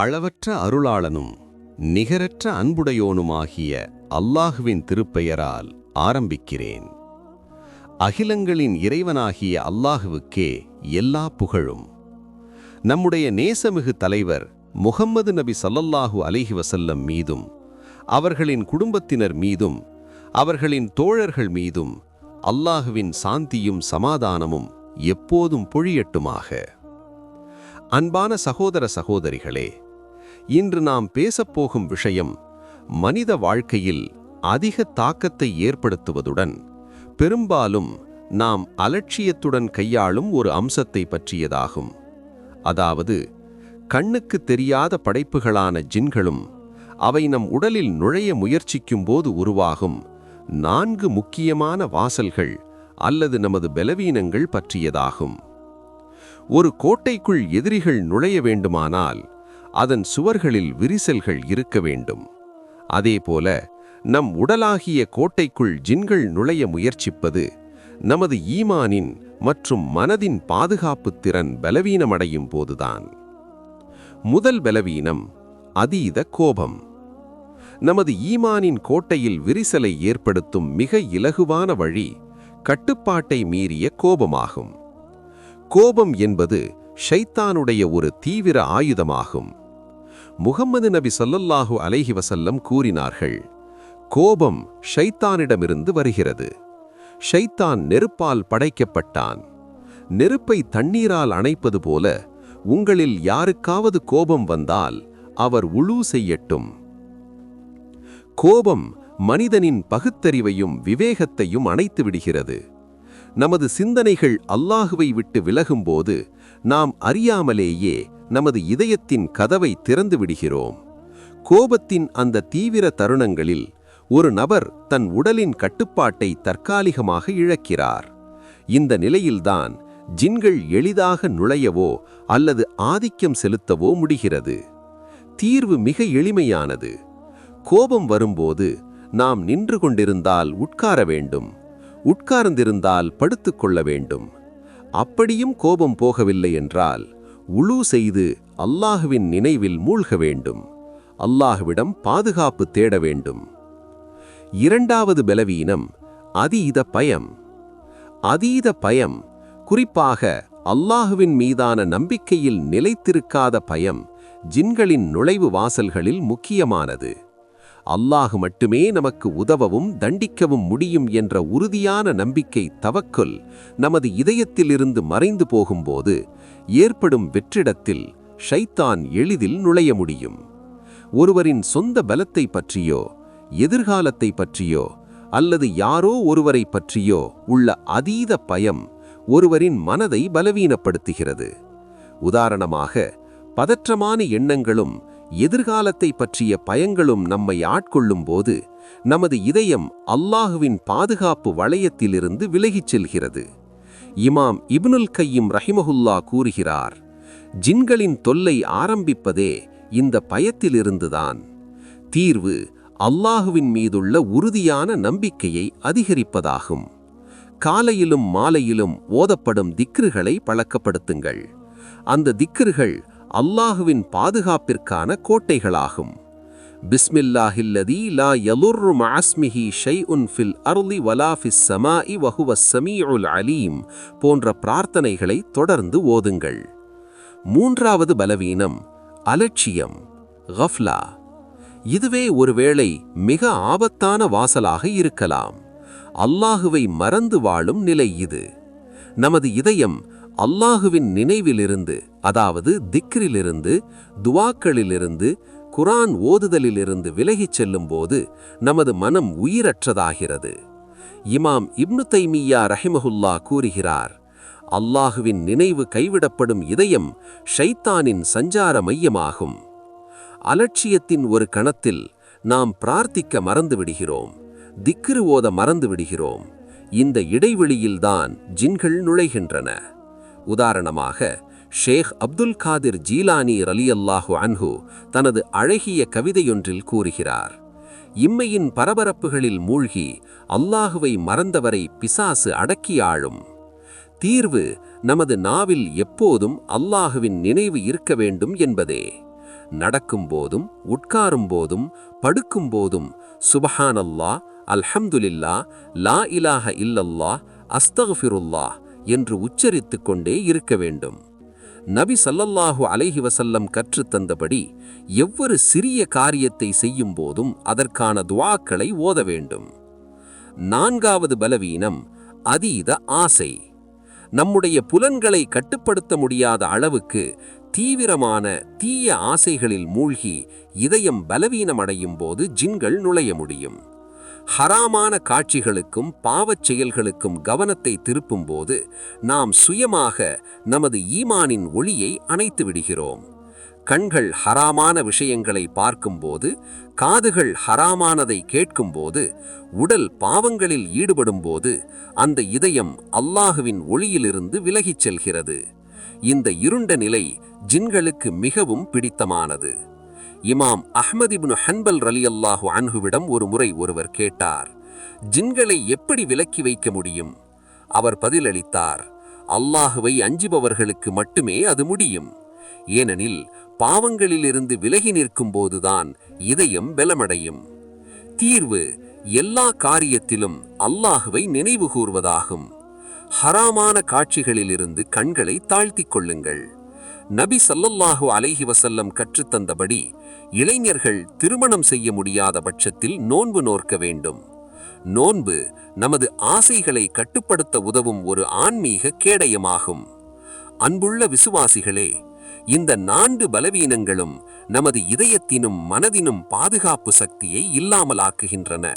அளவற்ற அருளாளனும் நிகரற்ற அன்புடையோனுமாகிய அல்லாஹுவின் திருப்பெயரால் ஆரம்பிக்கிறேன். அகிலங்களின் இறைவனாகிய அல்லாஹுவுக்கே எல்லா புகழும். நம்முடைய நேசமிகு தலைவர் முகம்மது நபி சல்லல்லாஹு அலிஹி வசல்லம் மீதும் அவர்களின் குடும்பத்தினர் மீதும் அவர்களின் தோழர்கள் மீதும் அல்லாஹுவின் சாந்தியும் சமாதானமும் எப்போதும் பொழியட்டுமாக. அன்பான சகோதர சகோதரிகளே இன்று நாம் பேசப்போகும் விஷயம் மனித வாழ்க்கையில் அதிக தாக்கத்தை ஏற்படுத்துவதுடன் பெரும்பாலும் நாம் அலட்சியத்துடன் கையாளும் ஒரு அம்சத்தை பற்றியதாகும். அதாவது கண்ணுக்கு தெரியாத படைப்புகளான ஜின்களும் அவை நம் உடலில் நுழைய முயற்சிக்கும்போது உருவாகும் நான்கு முக்கியமான வாசல்கள் அல்லது நமது பலவீனங்கள் பற்றியதாகும். ஒரு கோட்டைக்குள் எதிரிகள் நுழைய வேண்டுமானால் அதன் சுவர்களில் விரிசல்கள் இருக்க வேண்டும். அதேபோல நம் உடலாகிய கோட்டைக்குள் ஜின்கள் நுழைய முயற்சிப்பது நமது ஈமானின் மற்றும் மனதின் பாதுகாப்புத் திறன் பலவீனமடையும் போதுதான். முதல் பலவீனம் அதீத கோபம். நமது ஈமானின் கோட்டையில் விரிசலை ஏற்படுத்தும் மிக இலகுவான வழி கட்டுப்பாட்டை மீறிய கோபமாகும். கோபம் என்பது ஷைத்தானுடைய ஒரு தீவிர ஆயுதமாகும். முகம்மது நபி சொல்லல்லாஹு அலைஹி வசல்லம் கூறினார்கள் கோபம் ஷைத்தானிடமிருந்து வருகிறது. ஷைத்தான் நெருப்பால் படைக்கப்பட்டான். நெருப்பை தண்ணீரால் அணைப்பது போல உங்களில் யாருக்காவது கோபம் வந்தால் அவர் உழு செய்யட்டும். கோபம் மனிதனின் பகுத்தறிவையும் விவேகத்தையும் அணைத்து விடுகிறது நமது சிந்தனைகள் அல்லாஹுவை விட்டு விலகும்போது நாம் அறியாமலேயே நமது இதயத்தின் கதவை திறந்து விடுகிறோம். கோபத்தின் அந்த தீவிர தருணங்களில் ஒரு நபர் தன் உடலின் கட்டுப்பாட்டை தற்காலிகமாக இழக்கிறார். இந்த நிலையில்தான் ஜின்கள் எளிதாக நுழையவோ அல்லது ஆதிக்கம் செலுத்தவோ முடிகிறது. தீர்வு மிக எளிமையானது. கோபம் வரும்போது நாம் நின்று கொண்டிருந்தால் உட்கார வேண்டும். உட்கார்ந்திருந்தால் படுத்துக்கொள்ள வேண்டும். அப்படியும் கோபம் போகவில்லை என்றால் உழு செய்து அல்லாஹுவின் நினைவில் மூழ்க வேண்டும். அல்லாஹுவிடம் பாதுகாப்பு தேட வேண்டும். இரண்டாவது பலவீனம் அதீத பயம். அதீத பயம் குறிப்பாக அல்லாஹுவின் மீதான நம்பிக்கையில் நிலைத்திருக்காத பயம் ஜின்களின் நுழைவு வாசல்களில் முக்கியமானது. அல்லாஹு மட்டுமே நமக்கு உதவவும் தண்டிக்கவும் முடியும் என்ற உறுதியான நம்பிக்கை தவக்குல் நமது இதயத்திலிருந்து மறைந்து போகும்போது ஏற்படும் வெற்றிடத்தில் ஷைத்தான் எளிதில் நுழைய முடியும். ஒருவரின் சொந்த பலத்தை பற்றியோ எதிர்காலத்தை பற்றியோ அல்லது யாரோ ஒருவரை பற்றியோ உள்ள அதீத பயம் ஒருவரின் மனதை பலவீனப்படுத்துகிறது. உதாரணமாக பதற்றமான எண்ணங்களும் எதிர்காலத்தை பற்றிய பயங்களும் நம்மை ஆட்கொள்ளும் போது நமது இதயம் அல்லாஹுவின் பாதுகாப்பு வளையத்திலிருந்து விலகிச் செல்கிறது. இமாம் இப்னுல் கையும் ரஹிமஹுல்லா கூறுகிறார் ஜின்களின் தொல்லை ஆரம்பிப்பதே இந்த பயத்திலிருந்துதான். தீர்வு அல்லாஹுவின் மீதுள்ள உறுதியான நம்பிக்கையை அதிகரிப்பதாகும். காலையிலும் மாலையிலும் ஓதப்படும் திக்ருகளை பழக்கப்படுத்துங்கள். அந்த திக்ருகள் அல்லாஹுவின் பாதுகாப்பிற்கான கோட்டைகளாகும். பிஸ்மில்லாஹில்லதி லா யலுர்ரு ஷை ஷைஉன் ஃபில் அர்லி வலா ஃபிஸ் ஸமாஇ வஹுவ சமீஉல் அலீம் போன்ற பிரார்த்தனைகளை தொடர்ந்து ஓதுங்கள். மூன்றாவது பலவீனம் அலட்சியம் கஃப்லா. இதுவே ஒருவேளை மிக ஆபத்தான வாசலாக இருக்கலாம். அல்லாஹுவை மறந்து வாழும் நிலை இது. நமது இதயம் அல்லாஹுவின் நினைவிலிருந்து அதாவது திக்ரிலிருந்து துவாக்களிலிருந்து குரான் ஓதுதலிலிருந்து விலகிச் செல்லும்போது நமது மனம் உயிரற்றதாகிறது. இமாம் இப்னு தைமியா ரஹிமஹுல்லா கூறுகிறார் அல்லாஹுவின் நினைவு கைவிடப்படும் இதயம் ஷைத்தானின் சஞ்சார மையமாகும். அலட்சியத்தின் ஒரு கணத்தில் நாம் பிரார்த்திக்க மறந்துவிடுகிறோம் திக்ரு ஓத மறந்துவிடுகிறோம். இந்த இடைவெளியில்தான் ஜின்கள் நுழைகின்றன. உதாரணமாக ஷேக் அப்துல் காதிர் ஜீலானி ரலியல்லாஹு அன்ஹு தனது அழகிய கவிதையொன்றில் கூறுகிறார் இம்மையின் பரபரப்புகளில் மூழ்கி அல்லாஹுவை மறந்தவரை பிசாசு அடக்கி ஆளும். தீர்வு நமது நாவில் எப்போதும் அல்லாஹுவின் நினைவு இருக்க வேண்டும் என்பதே. நடக்கும் போதும் உட்காரும் போதும் படுக்கும் போதும் சுபஹானல்லா அல்ஹம்துலில்லா லா இலாஹ இல்லல்லாஹ் அஸ்தக்ஃபிருல்லாஹ் என்று உச்சரித்துக் கொண்டே இருக்க வேண்டும். நபி சல்லல்லாஹு அலைஹி வசல்லம் கற்றுத் தந்தபடி எவ்வொரு சிறிய காரியத்தை செய்யும் போதும் அதற்கான துவாக்களை ஓத வேண்டும். நான்காவது பலவீனம் அதீத ஆசை. நம்முடைய புலன்களை கட்டுப்படுத்த முடியாத அளவுக்கு தீவிரமான தீய ஆசைகளில் மூழ்கி இதயம் பலவீனமடையும் போது ஜின்கள் நுழைய முடியும். ஹராமான காட்சிகளுக்கும் பாவச் செயல்களுக்கும் கவனத்தை திருப்பும்போது நாம் சுயமாக நமது ஈமானின் ஒளியை அணைத்து விடுகிறோம். கண்கள் ஹராமான விஷயங்களை பார்க்கும்போது காதுகள் ஹராமானதை கேட்கும்போது உடல் பாவங்களில் ஈடுபடும்போது அந்த இதயம் அல்லாஹுவின் ஒளியிலிருந்து விலகிச் செல்கிறது. இந்த இருண்ட நிலை ஜின்களுக்கு மிகவும் பிடித்தமானது. இமாம் அஹ்மத் இப்னு ஹன்பல் ரலியல்லாஹு அன்ஹுவிடம் ஒரு முறை ஒருவர் கேட்டார் ஜின்களை எப்படி விலக்கி வைக்க முடியும்? அவர் பதிலளித்தார் அல்லாஹுவை அஞ்சுபவர்களுக்கு மட்டுமே அது முடியும். ஏனெனில் பாவங்களிலிருந்து விலகி நிற்கும் போதுதான் இதயம் பலமடையும். தீர்வு எல்லா காரியத்திலும் அல்லாஹுவை நினைவு கூர்வதாகும். ஹராமான காட்சிகளிலிருந்து கண்களை தாழ்த்திக் கொள்ளுங்கள். நபி சல்லல்லாஹு அலைஹி வசல்லம் கற்றுத்தந்தபடி இளைஞர்கள் திருமணம் செய்ய முடியாத பட்சத்தில் நோன்பு நோர்க்க வேண்டும். நோன்பு நமது ஆசைகளை கட்டுப்படுத்த உதவும் ஒரு ஆன்மீக கேடயமாகும். அன்புள்ள விசுவாசிகளே இந்த நான்கு பலவீனங்களும் நமது இதயத்தினும் மனதினும் பாதுகாப்பு சக்தியை இல்லாமலாக்குகின்றன.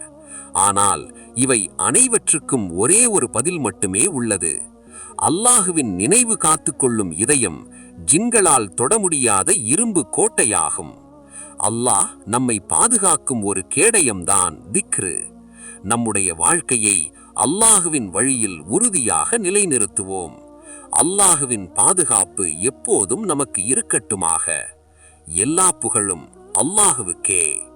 ஆனால் இவை அனைவற்றுக்கும் ஒரே ஒரு பதில் மட்டுமே உள்ளது. அல்லாஹுவின் நினைவு காத்துக்கொள்ளும் இதயம் ஜின்களால் தொட முடியாத இரும்பு கோட்டையாகும். அல்லாஹ் நம்மை பாதுகாக்கும் ஒரு கேடயம்தான் திக்ரு. நம்முடைய வாழ்க்கையை அல்லாஹுவின் வழியில் உறுதியாக நிலைநிறுத்துவோம். அல்லாஹுவின் பாதுகாப்பு எப்போதும் நமக்கு இருக்கட்டுமாக. எல்லா புகழும் அல்லாஹுவுக்கே.